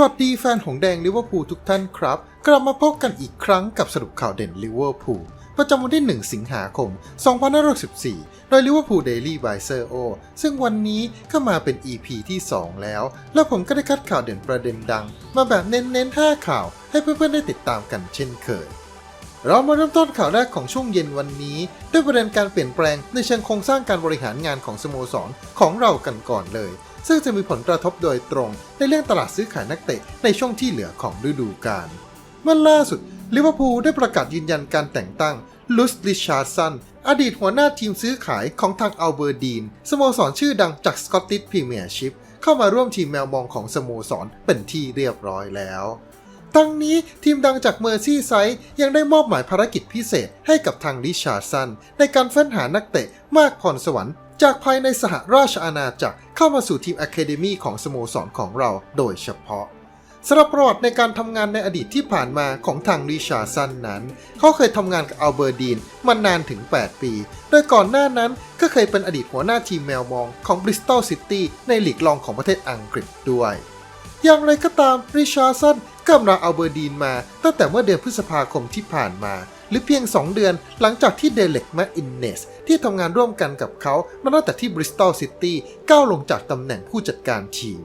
สวัสดีแฟนของแดงลิเวอร์พูลทุกท่านครับ กลับมาพบกันอีกครั้งกับสรุปข่าวเด่นลิเวอร์พูลประจำวันที่ 1 สิงหาคม 2564 โดยลิเวอร์พูลเดลี่บายเซอร์โอซึ่งวันนี้ก็มาเป็น EP ที่ 2 แล้ว แล้วผมก็ได้คัดข่าวเด่นประเด็นดัง มาแบบเน้นๆ 5 ข่าวให้เพื่อนๆ ได้ติดตามกันเช่นเคย เรามาเริ่มต้นข่าวแรกของช่วงเย็นวันนี้ ด้วยประเด็นการเปลี่ยนแปลงในเชิงโครงสร้างการบริหารงานของสโมสรของเรากันก่อนเลย ซึ่งจะมีผลกระทบโดยตรงในเรื่องตลาดซื้อขายนักเตะในช่วงที่เหลือของฤดูกาลเมื่อล่าสุดลิเวอร์พูลได้ประกาศยืนยันการแต่งตั้งลุสลิชาร์สันอดีตหัวหน้าทีมซื้อขายของทางอัลเบอร์ดีนสโมสรชื่อดังจากสกอตติชพรีเมียร์ชิพเข้ามาร่วมทีมแมวมองของสโมสรเป็นที่เรียบร้อยแล้ว ทั้งนี้ทีมดังจากเมอร์ซี่ไซด์ยังได้มอบหมายภารกิจพิเศษให้กับทางริชาร์ดสัน ในการเฟ้นหานักเตะมากพรสวรรค์ จากภายในสหราชอาณาจักรเข้ามาสู่ทีมอะคาเดมีของสโมสรของเราโดยเฉพาะสำหรับประวัติในการทำงานในอดีตที่ผ่านมาของทางริชาร์สันนั้น เขาเคยทำงานกับอัลเบอร์ดีนมานานถึง 8 ปี โดยก่อนหน้านั้นก็เคยเป็นอดีตหัวหน้าทีมแมวมองของบริสตอลซิตี้ในลีกรองของประเทศอังกฤษด้วย อย่างไรก็ตามริชาร์สัน ก็มาอัลเบอร์ดีนมา ตั้งแต่เมื่อเดือนพฤษภาคมที่ผ่านมา หรือเพียง 2 เดือนหลังจากที่เดเล็กแมอินเนสที่ทำงานร่วมกันกับเขามาตั้งแต่ที่บริสตอลซิตี้ก้าวลงจากตำแหน่งผู้จัดการทีม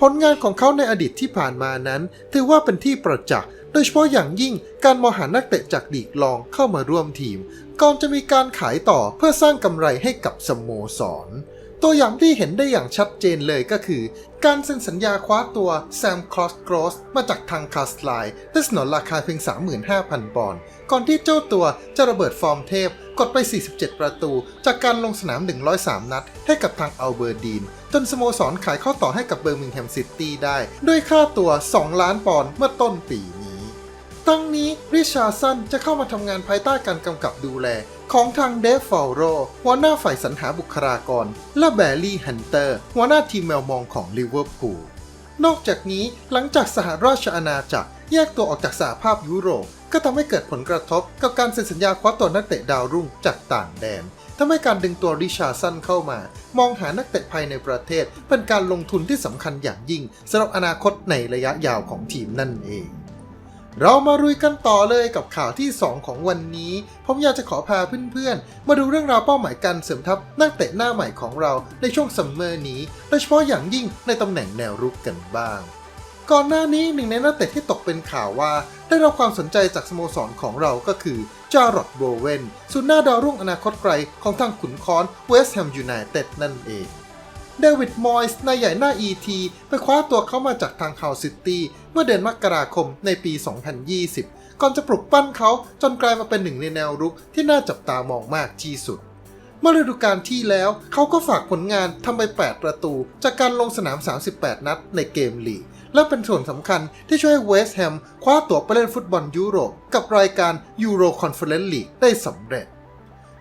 ผลงานของเขาในอดีตที่ผ่านมานั้น ถือว่าเป็นที่ประจักษ์โดยเฉพาะอย่างยิ่งการมองหานักเตะจากลีกรองเข้ามาร่วมทีม ก่อนจะมีการขายต่อเพื่อสร้างกำไรให้กับสโมสร ตัวอย่างที่เห็นได้อย่างชัดเจนเลยก็คือ การเซ็นสัญญาคว้าตัวแซมคลอสกรอสมาจากทางคาสไลน์ด้วยสนนราคาเพียง 35,000 ปอนด์ก่อนที่เจ้าตัวจะระเบิดฟอร์มเทพกดไป 47 ประตู จากการลงสนาม 103 นัด ให้กับทางอัลเบอร์ดีน จนสโมสรขายข้อต่อให้กับเบอร์มิงแฮมซิตี้ได้ ด้วยค่าตัว 2 ล้านปอนด์เมื่อต้นปีนี้ตั้งนี้ริชาร์สันจะเข้ามาทำงานภายใต้การกำกับดูแล ของทางเดฟฟอลโรหัวหน้าฝ่ายสรรหาบุคลากร และแบร์รี่ฮันเตอร์หัวหน้าทีมแมวมองของลิเวอร์พูลนอกจากนี้หลังจากสหราชอาณาจักร แยกตัวออกจากสหภาพยุโรป ก็ทำให้เกิดผลกระทบกับการเซ็นสัญญาคว้าตัวนักเตะดาวรุ่งจากต่างแดนทำให้การดึงตัวริชาร์สันเข้ามา มองหานักเตะภายในประเทศ เป็นการลงทุนที่สำคัญอย่างยิ่งสำหรับอนาคตในระยะยาวของทีมนั่นเอง เรามาลุยกันต่อเลยกับข่าวที่ 2 ของวันนี้ ผมอยากจะขอพาเพื่อนๆ มาดูเรื่องราวเป้าหมายการเสริมทัพนักเตะหน้าใหม่ของเราในช่วงซัมเมอร์นี้ โดยเฉพาะอย่างยิ่งในตำแหน่งแนวรุกกันบ้าง ก่อนหน้านี้หนึ่งในนักเตะที่ตกเป็นข่าวว่า ได้รับความสนใจจากสโมสรของเราก็คือจารอดโบเวนสุดหน้าดาวรุ่งอนาคตไกลของทางขุนค้อนเวสต์แฮมยูไนเต็ดนั่นเอง เดวิดมอยส์นายใหญ่หน้า ET ไปคว้าตัวเขามาจากทางคาวซิตี้เมื่อเดือนมกราคมในปี 2020 ก่อนจะปลุกปั้นเขาจนกลายมาเป็นหนึ่งในแนวรุกที่น่าจับตามองมากที่สุด เมื่อฤดูกาลที่แล้วเขาก็ฝากผลงานทำไป 8 ประตู จากการลงสนาม 38 นัดในเกมลีกและเป็นส่วนสำคัญที่ช่วยให้เวสต์แฮมคว้าตั๋วไปเล่นฟุตบอลยุโรปกับรายการยูโรคอนเฟอเรนซ์ลีกได้สำเร็จ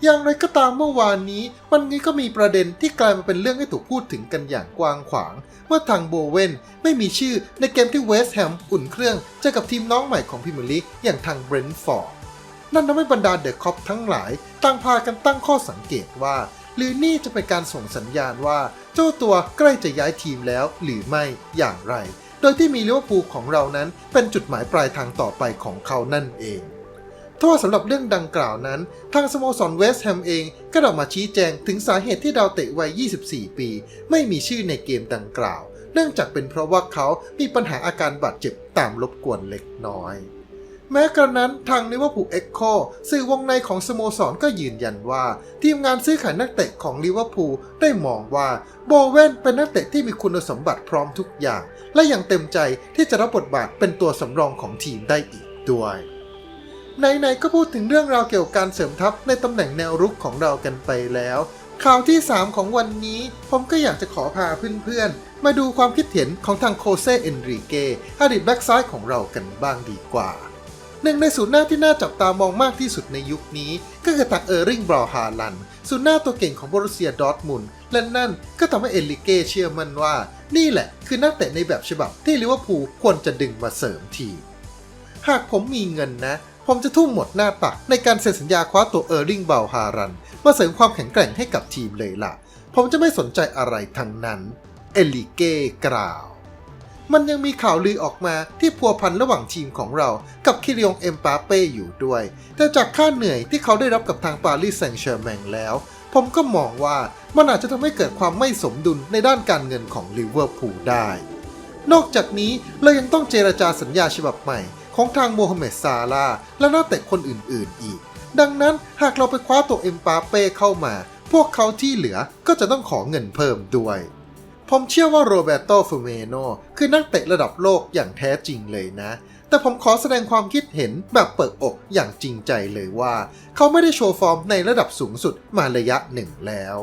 อย่างไรก็ตามเมื่อวานนี้วันนี้ก็มีประเด็นที่กลายมาเป็นเรื่องให้ถูกพูดถึงกันอย่างกว้างขวาง เมื่อทางโบเวนไม่มีชื่อในเกมที่เวสต์แฮมอุ่นเครื่องเจอกับทีมน้องใหม่ของพรีเมียร์ลีกอย่างทางเบรนท์ฟอร์ดนั่นทำให้บรรดาเดอะคอปทั้งหลายต่างพากันตั้งข้อสังเกตว่าหรือนี่จะเป็นการส่งสัญญาณว่า เจ้าตัวใกล้จะย้ายทีมแล้วหรือไม่อย่างไร โดยที่มีลิเวอร์พูลของเรานั้นเป็นจุดหมายปลายทางต่อไปของเขานั่นเอง ทว่าสำหรับเรื่องดังกล่าวนั้น ทางสโมสรเวสต์แฮมเองก็ออกมาชี้แจงถึงสาเหตุที่ดาวเตะวัย 24 ปี ไม่มีชื่อในเกมดังกล่าว เนื่องจากเป็นเพราะว่าเขามีปัญหาอาการบาดเจ็บตามรบกวนเล็กน้อย แม้กระนั้นทางลิเวอร์พูลเอ็กโคสื่อวงในของสโมสรก็ยืนยันว่า ทีมงานซื้อขายนักเตะของลิเวอร์พูลได้มองว่าโบเวนเป็นนักเตะที่มีคุณสมบัติพร้อมทุกอย่าง และยังเต็มใจที่จะรับบทบาทเป็นตัวสำรองของทีมได้อีกด้วย ไหนๆก็พูดถึงเรื่องราวเกี่ยวกับการเสริมทัพในตำแหน่งแนวรุกของเรากันไปแล้ว ข่าวที่ 3 ของวันนี้ ผมก็อยากจะขอพาเพื่อนๆ มาดูความคิดเห็นของทางโคเซเอนริเกอดีตแบ็กซ้ายของเรากันบ้างดีกว่าหนึ่งในศูนย์หน้าที่น่าจับตามองมากที่สุดในยุคนี้ ก็คือทางเออร์ริงบราฮาลันศูนย์หน้าตัวเก่งของบรูเซียดอร์ทมุนและนั่นก็ทำให้เอลิเกเชื่อมั่นว่า นี่แหละคือนักเตะในแบบฉบับที่ลิเวอร์พูลควรจะดึงมาเสริมทีมหากผมมีเงินนะ ผมจะทุ่มหมดหน้าตักในการเซ็นสัญญาคว้าตัวเออร์ลิงเบลฮารัน มาเสริมความแข็งแกร่งให้กับทีมเลยล่ะ ผมจะไม่สนใจอะไรทั้งนั้น เอลิเก้กล่าว มันยังมีข่าวลือออกมาที่พัวพันระหว่างทีมของเรากับคิริยงเอ็มปาเป้อยู่ด้วย แต่จากค่าเหนื่อยที่เขาได้รับกับทางปารีสแซงต์แชร์แมงแล้ว ผมก็มองว่ามันอาจจะทำให้เกิดความไม่สมดุลในด้านการเงินของลิเวอร์พูลได้ นอกจากนี้เรายังต้องเจรจาสัญญาฉบับใหม่ ของทางโมฮัมเหม็ดซาลาและนักเตะคนอื่นๆอีก ดังนั้นหากเราไปคว้าตัวเอ็มปาเป้เข้ามา พวกเขาที่เหลือก็จะต้องขอเงินเพิ่มด้วย ผมเชื่อว่าโรเบโตฟูเมโนคือนักเตะระดับโลกอย่างแท้จริงเลยนะ แต่ผมขอแสดงความคิดเห็นแบบเปิดอกอย่างจริงใจเลยว่า เขาไม่ได้โชว์ฟอร์มในระดับสูงสุดมาระยะหนึ่งแล้ว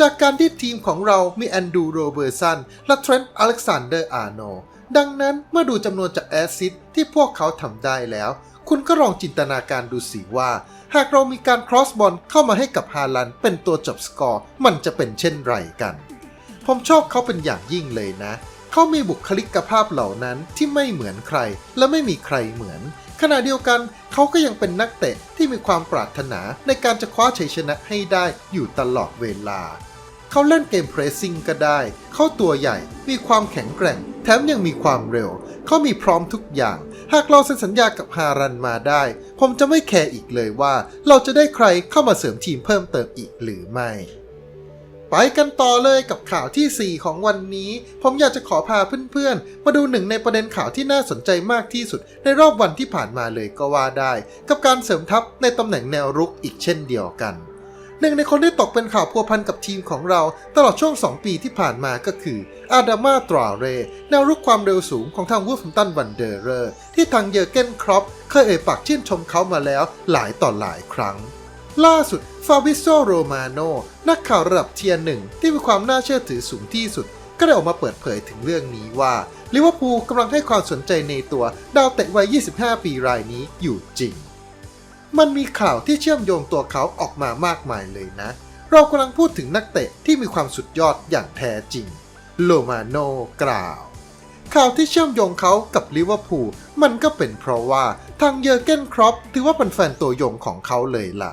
จากการที่ทีมของเรามีแอนดูโรเบอร์สันและเทรนต์อเล็กซานเดอร์อาร์โน ดังนั้นเมื่อดูจำนวนจากแอซิสต์ที่พวกเขาทำได้แล้ว คุณก็ลองจินตนาการดูสิว่า หากเรามีการครอสบอลเข้ามาให้กับฮาลันเป็นตัวจบสกอร์ มันจะเป็นเช่นไรกัน ผมชอบเขาเป็นอย่างยิ่งเลยนะ เขามีบุคลิกภาพเหล่านั้นที่ไม่เหมือนใคร และไม่มีใครเหมือน ขณะเดียวกันเขาก็ยังเป็นนักเตะที่มีความปรารถนาในการจะคว้าชัยชนะให้ได้อยู่ตลอดเวลา เขาเล่นเกมเพรสซิ่งก็ได้ เขาตัวใหญ่ มีความแข็งแกร่ง แถมยังมีความเร็ว เขามีพร้อมทุกอย่าง หากเราเซ็นสัญญากับฮารันมาได้ ผมจะไม่แคร์อีกเลยว่า เราจะได้ใครเข้ามาเสริมทีมเพิ่มเติมอีกหรือไม่ไปกันต่อเลยกับข่าวทีสี่4 ของวันนี้ ผมอยากจะขอพาเพื่อนๆ มาดูหนึ่งในประเด็นข่าวที่น่าสนใจมากที่สุด ในรอบวันที่ผ่านมาเลยก็ว่าได้ กับการเสริมทัพในตำแหน่งแนวรุกอีกเช่นเดียวกัน หนึ่งในคนที่ตกเป็นข่าวพัวพันกับทีมของเรา ตลอดช่วง 2 ปีที่ผ่านมาก็คืออาดามาตราเรแนวรุกความเร็วสูงของทางวูฟมตันวันเดอร์เรอร์ที่ทางเยอร์เกนครอปเคยเอ่ยปากชื่นชมเขามาแล้วหลายต่อหลายครั้ง ล่าสุดฟาบิโซโรมาโนนักข่าวระดับเทียร์หนึ่งที่มีความน่าเชื่อถือสูงที่สุด ก็ได้ออกมาเปิดเผยถึงเรื่องนี้ว่าลิเวอร์พูลกำลังให้ความสนใจในตัวดาวเตะวัย 25 ปีรายนี้อยู่จริง มันมีข่าวที่เชื่อมโยงตัวเขาออกมามากมายเลยนะ เรากำลังพูดถึงนักเตะที่มีความสุดยอดอย่างแท้จริง โลมาโนกล่าว ข่าวที่เชื่อมโยงเขากับลิเวอร์พูลมันก็เป็นเพราะว่าทางเยอร์เกนครอปถือว่าเป็นแฟนตัวยงของเขาเลยล่ะ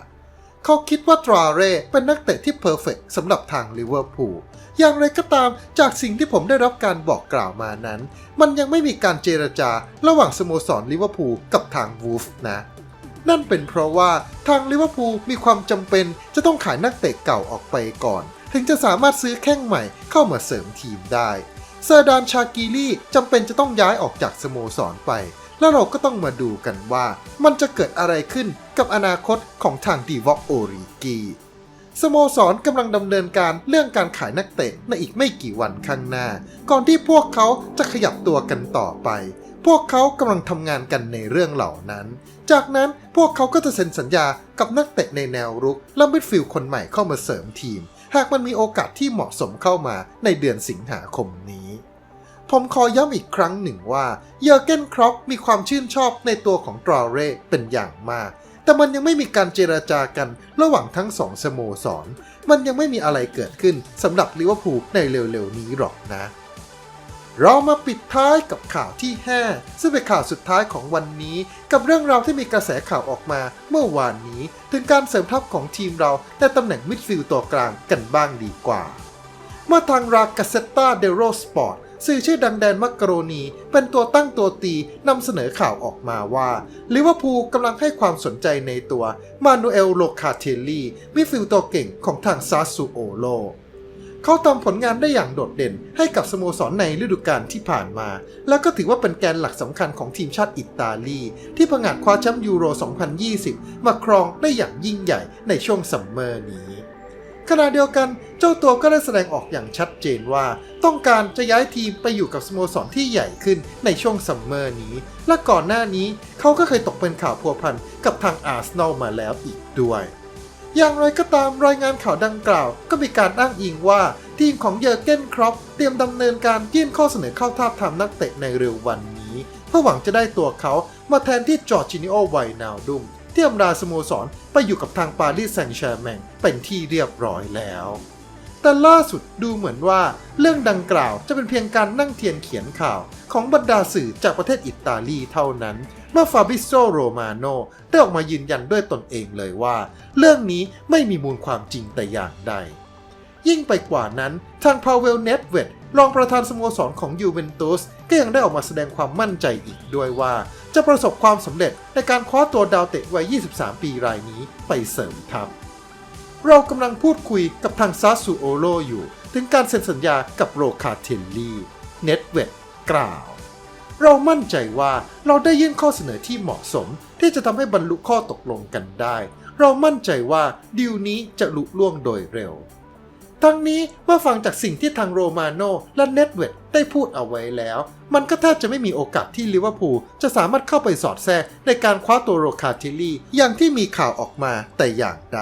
เขาคิดว่าตราเร่เป็นนักเตะที่เพอร์เฟกสำหรับทางลิเวอร์พูลอย่างไรก็ตามจากสิ่งที่ผมได้รับการบอกกล่าวมานั้น มันยังไม่มีการเจรจาระหว่างสโมสรลิเวอร์พูลกับทางวูฟนะ นั่นเป็นเพราะว่าทางลิเวอร์พูลมีความจำเป็นจะต้องขายนักเตะเก่าออกไปก่อน ถึงจะสามารถซื้อแข้งใหม่เข้ามาเสริมทีมได้ เซอร์ดานชากีลี่จำเป็นจะต้องย้ายออกจากสโมสรไป แล้วเราก็ต้องมาดูกันว่า มันจะเกิดอะไรขึ้นกับอนาคตของทางดีวอกโอริกีสโมสรกำลังดำเนินการเรื่องการขายนักเตะในอีกไม่กี่วันข้างหน้า ก่อนที่พวกเขาจะขยับตัวกันต่อไป พวกเขากำลังทำงานกันในเรื่องเหล่านั้น จากนั้นพวกเขาก็จะเซ็นสัญญากับนักเตะในแนวรุกและมิดฟิลด์คนใหม่เข้ามาเสริมทีม หากมันมีโอกาสที่เหมาะสมเข้ามาในเดือนสิงหาคมนี้ ผมขอย้ำอีกครั้งหนึ่งว่า เยอร์เกนครอปมีความชื่นชอบในตัวของตราเร่เป็นอย่างมาก แต่มันยังไม่มีการเจราจากันระหว่างทั้งสองสโมสร มันยังไม่มีอะไรเกิดขึ้นสำหรับลิเวอร์พูลในเร็วๆนี้หรอกนะ เรามาปิดท้ายกับข่าวที่ 5 ซึ่งเป็นข่าวสุดท้ายของวันนี้ กับเรื่องราวที่มีกระแสข่าวออกมาเมื่อวานนี้ ถึงการเสริมทัพของทีมเราในตำแหน่งมิดฟิลด์ตัวกลางกันบ้างดีกว่า เมื่อทางรากาเซตตาเดโรสปอร์ตสื่อชื่อดังแดนมักกะโรนีเป็นตัวตั้งตัวตีนำเสนอข่าวออกมาว่าลิเวอร์พูลกำลังให้ความสนใจในตัวมานูเอลโลคาเทลลีมิดฟิลด์ตัวเก่งของทางซาซูโอโล เขาทำผลงานได้อย่างโดดเด่นให้กับสโมสรในฤดูกาลที่ผ่านมา แล้วก็ถือว่าเป็นแกนหลักสำคัญของทีมชาติอิตาลี ที่ผงาดคว้าแชมป์ยูโร 2020 มาครองได้อย่างยิ่งใหญ่ในช่วงซัมเมอร์นี้ ขณะเดียวกันเจ้าตัวก็ได้แสดงออกอย่างชัดเจนว่า ต้องการจะย้ายทีมไปอยู่กับสโมสรที่ใหญ่ขึ้นในช่วงซัมเมอร์นี้ และก่อนหน้านี้เขาก็เคยตกเป็นข่าวพัวพันกับทางอาร์เซนอลมาแล้วอีกด้วย อย่างไรก็ตามรายงานข่าวดังกล่าว ก็มีการอ้างอิงว่าทีมของเยอร์เกนครอปเตรียมดำเนินการยื่นข้อเสนอเข้าทาบทามนักเตะในเร็ววันนี้ เพื่อหวังจะได้ตัวเขามาแทนที่จอร์จินิโอไวนาวดุมที่อำลาสโมสรไปอยู่กับทางปารีสแซงต์แชร์แมงเป็นที่เรียบร้อยแล้ว แต่ล่าสุดดูเหมือนว่าเรื่องดังกล่าวจะเป็นเพียงการนั่งเทียนเขียนข่าว ของบรรดาสื่อจากประเทศอิตาลีเท่านั้น เมื่อฟาบิโซโรมาโนได้ออกมายืนยันด้วยตนเองเลยว่า เรื่องนี้ไม่มีมูลความจริงแต่อย่างใด ยิ่งไปกว่านั้นทางพาเวลเนตเวดรองประธานสโมสรของยูเวนตุสก็ยังได้ออกมาแสดงความมั่นใจอีกด้วยว่า จะประสบความสำเร็จในการคว้าตัวดาวเตะวัย 23 ปีรายนี้ไปเสริมทัพ เรากำลังพูดคุยกับทางซาสูโอโลอยู่ ถึงการเซ็นสัญญากับโรคาเทลลีเน็ตเวดกล่าว เรามั่นใจว่าเราได้ยื่นข้อเสนอที่เหมาะสม ที่จะทำให้บรรลุข้อตกลงกันได้ เรามั่นใจว่าดีลนี้จะลุล่วงโดยเร็ว ทั้งนี้เมื่อฟังจากสิ่งที่ทางโรมาโนและเน็ตเวดได้พูดเอาไว้แล้ว มันก็แทบจะไม่มีโอกาสที่ลิเวอร์พูลจะสามารถเข้าไปสอดแทรกในการคว้าตัวโรคาทิลลี่อย่างที่มีข่าวออกมาแต่อย่างใด